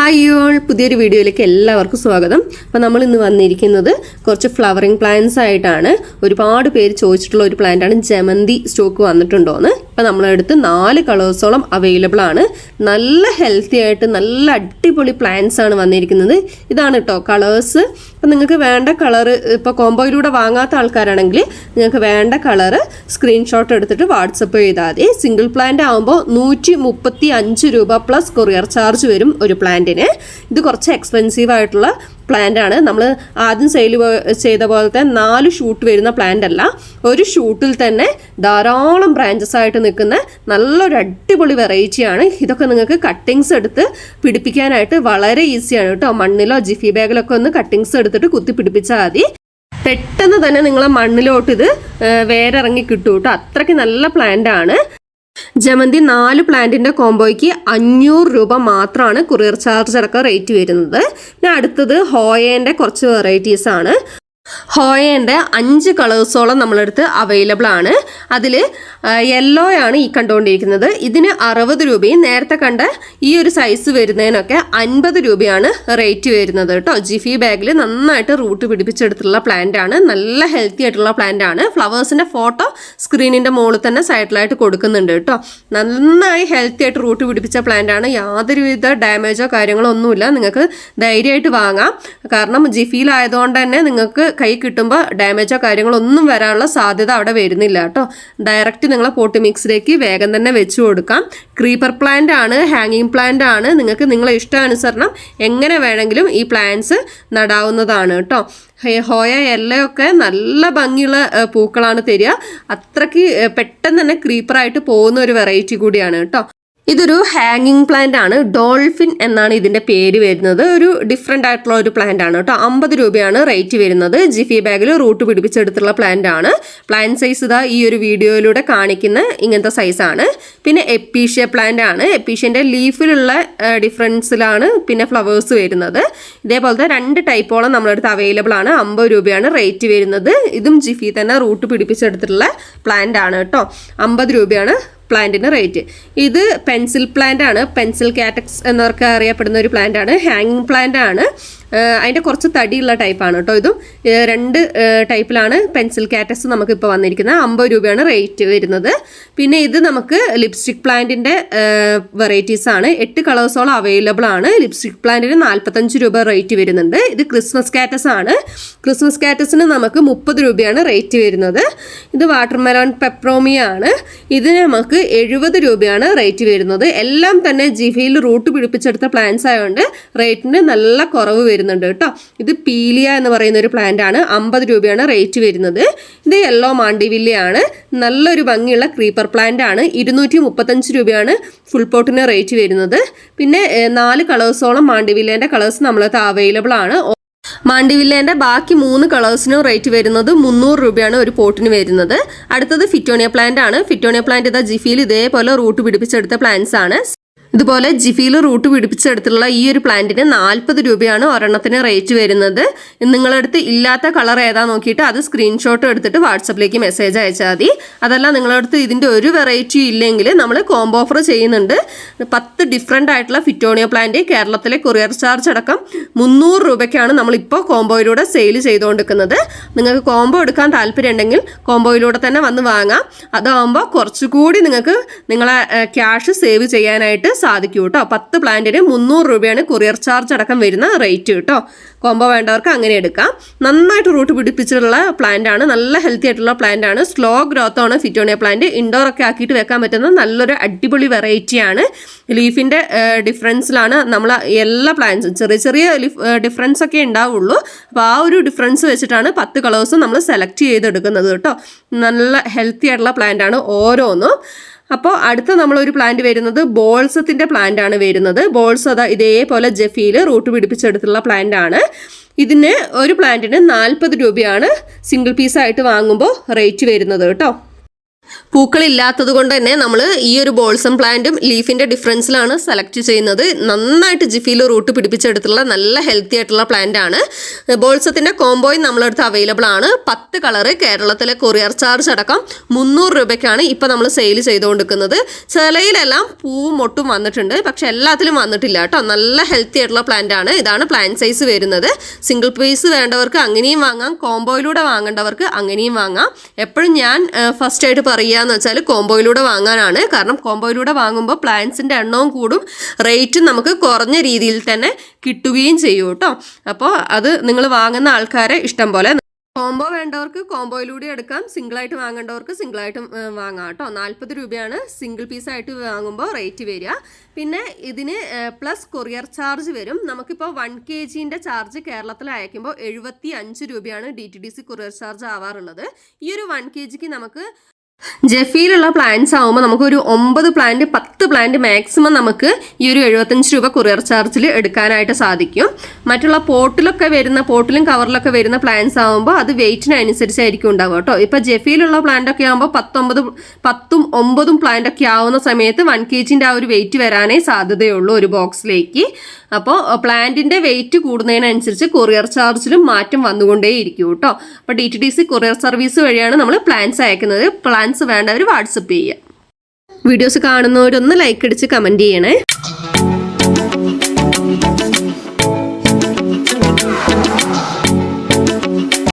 Hi all പുതിയൊരു വീഡിയോയിലേക്ക് എല്ലാവർക്കും സ്വാഗതം. അപ്പോൾ നമ്മൾ ഇന്ന് വന്നിരിക്കുന്നത് കുറച്ച് ഫ്ലവറിങ് പ്ലാന്റ്സ് ആയിട്ടാണ്. ഒരുപാട് പേര് ചോദിച്ചിട്ടുള്ള ഒരു പ്ലാന്റാണ് ജമന്തി സ്റ്റോക്ക് വന്നിട്ടുണ്ടോയെന്ന് ഇപ്പോൾ നമ്മളെടുത്ത് നാല് കളേഴ്സോളം അവൈലബിൾ ആണ്. നല്ല ഹെൽത്തി ആയിട്ട് നല്ല അടിപൊളി പ്ലാന്റ്സ് ആണ് വന്നിരിക്കുന്നത്. ഇതാണ് കേട്ടോ കളേഴ്സ് അപ്പോൾ നിങ്ങൾക്ക് വേണ്ട കളറ് ഇപ്പോൾ കോംബോയിലൂടെ വാങ്ങാത്ത ആൾക്കാരാണെങ്കിൽ നിങ്ങൾക്ക് വേണ്ട കളറ് സ്ക്രീൻഷോട്ട് എടുത്തിട്ട് വാട്സപ്പ് ചെയ്താൽ മതി. സിംഗിൾ പ്ലാന്റ് ആകുമ്പോൾ നൂറ്റി മുപ്പത്തി അഞ്ച് രൂപ പ്ലസ് കൊറിയർ ചാർജ് വരും ഒരു പ്ലാന്റിന് ഇത് കുറച്ച് എക്സ്പെൻസീവ് ആയിട്ടുള്ള പ്ലാന്റ് ആണ്. നമ്മൾ ആദ്യം സെയിൽ ചെയ്ത പോലത്തെ നാല് ഷൂട്ട് വരുന്ന പ്ലാന്റ് അല്ല. ഒരു ഷൂട്ടിൽ തന്നെ ധാരാളം ബ്രാഞ്ചസ് ആയിട്ട് നിൽക്കുന്ന നല്ലൊരു അടിപൊളി വെറൈറ്റിയാണ് ഇതൊക്കെ നിങ്ങൾക്ക് കട്ടിങ്സ് എടുത്ത് പിടിപ്പിക്കാനായിട്ട് വളരെ ഈസിയാണ് കേട്ടോ. മണ്ണിലോ ജിഫി ബാഗിലൊക്കെ ഒന്ന് കട്ടിങ്സ് എടുത്തിട്ട് കുത്തി പിടിപ്പിച്ചാൽ മതി. പെട്ടെന്ന് തന്നെ നിങ്ങളെ മണ്ണിലോട്ട് ഇത് വേരിറങ്ങി കിട്ടും കേട്ടോ. അത്രയ്ക്ക് നല്ല പ്ലാന്റ് ആണ്. ജമന്തി നാല് പ്ലാന്റിന്റെ കോംബോയ്ക്ക് അഞ്ഞൂറ് രൂപ മാത്രമാണ് കൊറിയർ ചാർജ് അടക്കം റേറ്റ് വരുന്നത്. പിന്നെ അടുത്തത് ഹോയേന്റെ കുറച്ച് വെറൈറ്റീസ് ആണ്. ഹോയേന്റെ അഞ്ച് കളേഴ്സോളം നമ്മളെടുത്ത് അവൈലബിൾ ആണ്. അതിൽ യെല്ലോ ആണ് ഈ കണ്ടുകൊണ്ടിരിക്കുന്നത്. ഇതിന് അറുപത് രൂപയും നേരത്തെ കണ്ട ഈ ഒരു സൈസ് വരുന്നതിനൊക്കെ അൻപത് രൂപയാണ് റേറ്റ് വരുന്നത് കേട്ടോ. ജിഫി ബാഗിൽ നന്നായിട്ട് റൂട്ട് പിടിപ്പിച്ചെടുത്തിട്ടുള്ള പ്ലാന്റ് ആണ്. നല്ല ഹെൽത്തി ആയിട്ടുള്ള പ്ലാന്റ് ആണ്. ഫ്ലവേഴ്സിന്റെ ഫോട്ടോ സ്ക്രീനിന്റെ മുകളിൽ തന്നെ സൈഡിലായിട്ട് കൊടുക്കുന്നുണ്ട് കേട്ടോ. നന്നായി ഹെൽത്തി ആയിട്ട് റൂട്ട് പിടിപ്പിച്ച പ്ലാന്റ് ആണ്. യാതൊരുവിധ ഡാമേജോ കാര്യങ്ങളോ ഒന്നുമില്ല. നിങ്ങൾക്ക് ധൈര്യമായിട്ട് വാങ്ങാം. കാരണം ജിഫിയിലായതുകൊണ്ട് തന്നെ നിങ്ങൾക്ക് കൈ കിട്ടുമ്പോൾ ഡാമേജോ കാര്യങ്ങളോ ഒന്നും വരാനുള്ള സാധ്യത അവിടെ വരുന്നില്ല കേട്ടോ. ഡയറക്റ്റ് നിങ്ങൾ പോട്ട് മിക്സിലേക്ക് വേഗം തന്നെ വെച്ച് കൊടുക്കാം. ക്രീപ്പർ പ്ലാന്റ് ആണ് ഹാങ്ങിങ് പ്ലാന്റ് ആണ്. നിങ്ങൾക്ക് നിങ്ങളെ ഇഷ്ടാനുസരണം എങ്ങനെ വേണമെങ്കിലും ഈ പ്ലാന്റ്സ് നടാവുന്നതാണ് കേട്ടോ. ഹോയ എല്ലയൊക്കെ നല്ല ഭംഗിയുള്ള പൂക്കളാണ് തരിക. അത്രയ്ക്ക് പെട്ടെന്ന് തന്നെ ക്രീപ്പറായിട്ട് പോകുന്ന ഒരു വെറൈറ്റി കൂടിയാണ് കേട്ടോ. ഇതൊരു ഹാങ്ങിങ് പ്ലാന്റ് ആണ്. ഡോൾഫിൻ എന്നാണ് ഇതിന്റെ പേര് വരുന്നത്. ഒരു ഡിഫറെന്റ് ആയിട്ടുള്ള ഒരു പ്ലാന്റ് ആണ് കേട്ടോ. അമ്പത് രൂപയാണ് റേറ്റ് വരുന്നത്. ജിഫി ബാഗിൽ റൂട്ട് പിടിപ്പിച്ചെടുത്തുള്ള പ്ലാന്റ് ആണ്. പ്ലാന്റ് സൈസ് ഇതാ ഈ ഒരു വീഡിയോയിലൂടെ കാണിക്കുന്ന ഇങ്ങനത്തെ സൈസാണ് പിന്നെ എപ്പീഷ്യ പ്ലാന്റ് ആണ്. എപ്പീഷ്യന്റെ ലീഫിലുള്ള ഡിഫറൻസിലാണ് പിന്നെ ഫ്ലവേഴ്സ് വരുന്നത്. ഇതേപോലത്തെ രണ്ട് ടൈപ്പോളം നമ്മളടുത്ത് അവൈലബിൾ ആണ്. അമ്പത് രൂപയാണ് റേറ്റ് വരുന്നത്. ഇതും ജിഫി തന്നെ റൂട്ട് പിടിപ്പിച്ചെടുത്തിട്ടുള്ള പ്ലാന്റ് ആണ് കേട്ടോ. അമ്പത് രൂപയാണ് പ്ലാന്റിന് റേറ്റ്. ഇത് പെൻസിൽ പ്ലാന്റ് ആണ് പെൻസിൽ കാറ്റക്സ് എന്നൊക്കെ അറിയപ്പെടുന്ന ഒരു പ്ലാന്റ് ആണ് ഹാങ്ങിങ് പ്ലാന്റ് ആണ് അതിന്റെ കുറച്ച് തടിയുള്ള ടൈപ്പാണ് കേട്ടോ ഇതും. രണ്ട് ടൈപ്പിലാണ് പെൻസിൽ കാറ്റസ് നമുക്ക് ഇപ്പോൾ വന്നിരിക്കുന്നത്. അമ്പത് രൂപയാണ് റേറ്റ് വരുന്നത്. പിന്നെ ഇത് നമുക്ക് ലിപ്സ്റ്റിക് പ്ലാന്റിന്റെ വെറൈറ്റീസ് ആണ്. എട്ട് കളേഴ്സോളം അവൈലബിൾ ആണ്. ലിപ്സ്റ്റിക് പ്ലാന്റിന് നാൽപ്പത്തഞ്ച് രൂപ റേറ്റ് വരുന്നുണ്ട്. ഇത് ക്രിസ്മസ് കാറ്റസ് ആണ്. ക്രിസ്മസ് കാറ്റസിന് നമുക്ക് മുപ്പത് രൂപയാണ് റേറ്റ് വരുന്നത്. ഇത് വാട്ടർമെലോൺ പെപ്രോമിയ ആണ്. ഇതിന് നമുക്ക് എഴുപത് രൂപയാണ് റേറ്റ് വരുന്നത്. എല്ലാം തന്നെ ജിഫയിൽ റൂട്ട് പിടിപ്പിച്ചെടുത്ത പ്ലാന്റ്സ് ആയതുകൊണ്ട് റേറ്റിന് നല്ല കുറവ് വരുന്നുണ്ട് കേട്ടോ. ഇത് പീലിയ എന്ന് പറയുന്ന ഒരു പ്ലാന്റ് ആണ്. അമ്പത് രൂപയാണ് റേറ്റ് വരുന്നത്. ഇത് യെല്ലോ മാണ്ടിവില്ലയാണ് നല്ലൊരു ഭംഗിയുള്ള ക്രീപ്പർ പ്ലാന്റ് ആണ്. ഇരുന്നൂറ്റി മുപ്പത്തഞ്ച് രൂപയാണ് ഫുൾ പോട്ടിന് റേറ്റ് വരുന്നത്. പിന്നെ നാല് കളേഴ്സോളം മാണ്ടിവില്ലേന്റെ കളേഴ്സ് നമ്മളത് അവൈലബിൾ ആണ്. മാണ്ടിവില്ലേന്റെ ബാക്കി മൂന്ന് കളേഴ്സിനും റേറ്റ് വരുന്നത് മുന്നൂറ് രൂപയാണ് ഒരു പോട്ടിന് വരുന്നത്. അടുത്തത് ഫിറ്റോണിയ പ്ലാന്റ് ആണ്. ഫിറ്റോണിയ പ്ലാന്റ് ഇതാ ജിഫിയിൽ ഇതേപോലെ റൂട്ട് പിടിപ്പിച്ചെടുത്ത പ്ലാന്റ്സ് ആണ്. ഇതുപോലെ ജിഫിയിൽ റൂട്ട് പിടിപ്പിച്ചെടുത്തുള്ള ഈ ഒരു പ്ലാന്റിന് നാൽപ്പത് രൂപയാണ് ഒരെണ്ണത്തിന് റേറ്റ് വരുന്നത്. നിങ്ങളടുത്ത് ഇല്ലാത്ത കളർ ഏതാ നോക്കിയിട്ട് അത് സ്ക്രീൻഷോട്ട് എടുത്തിട്ട് വാട്സപ്പിലേക്ക് മെസ്സേജ് അയച്ചാൽ മതി. അതല്ല നിങ്ങളടുത്ത് ഇതിന്റെ ഒരു വെറൈറ്റി ഇല്ലെങ്കിൽ നമ്മൾ കോംബോ ഓഫർ ചെയ്യുന്നുണ്ട്. പത്ത് ഡിഫറെന്റ് ആയിട്ടുള്ള ഫിറ്റോണിയോ പ്ലാന്റ് കേരളത്തിലെ കൊറിയർ ചാർജ് അടക്കം മുന്നൂറ് രൂപയ്ക്കാണ് നമ്മളിപ്പോൾ കോംബോയിലൂടെ സെയിൽ ചെയ്തുകൊണ്ടിരിക്കുന്നത്. നിങ്ങൾക്ക് കോംബോ എടുക്കാൻ താല്പര്യം ഉണ്ടെങ്കിൽ കോംബോയിലൂടെ തന്നെ വന്ന് വാങ്ങാം. അതാകുമ്പോൾ കുറച്ചുകൂടി നിങ്ങൾക്ക് നിങ്ങളെ ക്യാഷ് സേവ് ചെയ്യാനായിട്ട് സാധിക്കും കേട്ടോ പത്ത് പ്ലാന്റിന് മുന്നൂറ് രൂപയാണ് കൊറിയർ ചാർജ് അടക്കം വരുന്ന റേറ്റ് കേട്ടോ കോംബോ വേണ്ടവർക്ക് അങ്ങനെ എടുക്കാം. നന്നായിട്ട് റൂട്ട് പിടിപ്പിച്ചിട്ടുള്ള പ്ലാന്റ് ആണ്. നല്ല ഹെൽത്തി ആയിട്ടുള്ള പ്ലാന്റ് ആണ്. സ്ലോ ഗ്രോത്ത് ആണ് ഫിറ്റോണിയ പ്ലാന്റ് ഇൻഡോർ ഒക്കെ ആക്കിയിട്ട് വെക്കാൻ പറ്റുന്ന നല്ലൊരു അടിപൊളി വെറൈറ്റിയാണ് ലീഫിന്റെ ഡിഫറൻസിലാണ് നമ്മൾ എല്ലാ പ്ലാന്റ്സും ചെറിയ ചെറിയ ഡിഫറൻസ് ഒക്കെ ഉണ്ടാവുള്ളൂ. അപ്പോൾ ആ ഒരു ഡിഫറൻസ് വെച്ചിട്ടാണ് പത്ത് കളേഴ്സും നമ്മൾ സെലക്ട് ചെയ്തെടുക്കുന്നത് കേട്ടോ നല്ല ഹെൽത്തി ആയിട്ടുള്ള പ്ലാന്റ് ആണ് ഓരോന്നും. അപ്പോൾ അടുത്ത നമ്മളൊരു പ്ലാന്റ് വരുന്നത് ബോൾസത്തിന്റെ പ്ലാന്റ് ആണ് വരുന്നത്. ബോൾസ് അതാ ഇതേപോലെ ജഫിയിൽ റൂട്ട് പിടിപ്പിച്ചെടുത്തുള്ള പ്ലാന്റ് ആണ്. ഇതിന് ഒരു പ്ലാന്റിന് നാൽപ്പത് രൂപയാണ് സിംഗിൾ പീസായിട്ട് വാങ്ങുമ്പോൾ റേറ്റ് വരുന്നത് കേട്ടോ. പൂക്കളില്ലാത്തത് കൊണ്ട് തന്നെ നമ്മൾ ഈ ഒരു ബോൾസം പ്ലാന്റും ലീഫിന്റെ ഡിഫറൻസിലാണ് സെലക്ട് ചെയ്യുന്നത്. നന്നായിട്ട് ജിഫിയിൽ റൂട്ട് പിടിപ്പിച്ചെടുത്തുള്ള നല്ല ഹെൽത്തി ആയിട്ടുള്ള പ്ലാന്റ് ആണ്. ബോൾസത്തിന്റെ കോംബോയും നമ്മളെടുത്ത് അവൈലബിൾ ആണ്. പത്ത് കളറ് കേരളത്തിലെ കൊറിയർ ചാർജ് അടക്കം മുന്നൂറ് രൂപയ്ക്കാണ് ഇപ്പം നമ്മൾ സെയിൽ ചെയ്തുകൊണ്ടിരിക്കുന്നത്. ചിലയിലെല്ലാം പൂവും മൊട്ടും വന്നിട്ടുണ്ട്. പക്ഷെ എല്ലാത്തിലും വന്നിട്ടില്ല കേട്ടോ. നല്ല ഹെൽത്തി ആയിട്ടുള്ള പ്ലാന്റ് ആണ്. ഇതാണ് പ്ലാന്റ് സൈസ് വരുന്നത്. സിംഗിൾ പീസ് വേണ്ടവർക്ക് അങ്ങനെയും വാങ്ങാം. കോംബോയിലൂടെ വാങ്ങേണ്ടവർക്ക് അങ്ങനെയും വാങ്ങാം. എപ്പോഴും ഞാൻ ഫസ്റ്റ് ആയിട്ട് പറയുകയെന്ന് വെച്ചാൽ കോംബോയിലൂടെ വാങ്ങാനാണ്. കാരണം കോംബോയിലൂടെ വാങ്ങുമ്പോൾ പ്ലാന്റ്സിന്റെ എണ്ണവും കൂടും റേറ്റും നമുക്ക് കുറഞ്ഞ രീതിയിൽ തന്നെ കിട്ടുകയും ചെയ്യും കേട്ടോ. അപ്പോൾ അത് നിങ്ങൾ വാങ്ങുന്ന ആൾക്കാരെ ഇഷ്ടം പോലെ. കോംബോ വേണ്ടവർക്ക് കോംബോയിലൂടെ എടുക്കാം. സിംഗിളായിട്ട് വാങ്ങേണ്ടവർക്ക് സിംഗിളായിട്ട് വാങ്ങാം കേട്ടോ. നാൽപ്പത് രൂപയാണ് സിംഗിൾ പീസായിട്ട് വാങ്ങുമ്പോൾ റേറ്റ് വരിക. പിന്നെ ഇതിന് പ്ലസ് കൊറിയർ ചാർജ് വരും. നമുക്കിപ്പോൾ വൺ കെ ജീന്റെ ചാർജ് കേരളത്തിൽ അയക്കുമ്പോൾ എഴുപത്തി അഞ്ച് രൂപയാണ് D T D C courier charge ആവാറുള്ളത്. ഈ ഒരു വൺ കെ ജിക്ക് നമുക്ക് ജെഫിയിലുള്ള പ്ലാന്റ്സ് ആകുമ്പോൾ നമുക്ക് ഒരു ഒമ്പത് പ്ലാന്റ് പത്ത് പ്ലാന്റ് മാക്സിമം നമുക്ക് ഈ ഒരു എഴുപത്തഞ്ച് രൂപ കൊറിയർ ചാർജിൽ എടുക്കാനായിട്ട് സാധിക്കും. മറ്റുള്ള പോട്ടിലൊക്കെ വരുന്ന പോട്ടിലും കവറിലൊക്കെ വരുന്ന പ്ലാന്റ്സ് ആകുമ്പോൾ അത് വെയിറ്റിനനുസരിച്ചായിരിക്കും ഉണ്ടാവുക കേട്ടോ. ഇപ്പോൾ ജെഫിയിലുള്ള പ്ലാന്റ് ഒക്കെ ആകുമ്പോൾ പത്തൊമ്പത് പത്തും ഒമ്പതും പ്ലാന്റ് ഒക്കെ ആവുന്ന സമയത്ത് വൺ കെ ജിന്റെ ആ ഒരു വെയിറ്റ് വരാനേ സാധ്യതയുള്ളൂ ഒരു ബോക്സിലേക്ക് അപ്പോൾ പ്ലാന്റിന്റെ വെയിറ്റ് കൂടുന്നതിനനുസരിച്ച് കൊറിയർ ചാർജിലും മാറ്റം വന്നുകൊണ്ടേയിരിക്കും കേട്ടോ. അപ്പോൾ D T D C courier service വഴിയാണ് നമ്മൾ പ്ലാൻസ് അയക്കുന്നത്. പ്ലാൻസ് വേണ്ടവർ വാട്സപ്പ് ചെയ്യുക. വീഡിയോസ് കാണുന്നവരൊന്ന് ലൈക്ക് അടിച്ച് കമന്റ് ചെയ്യണേ.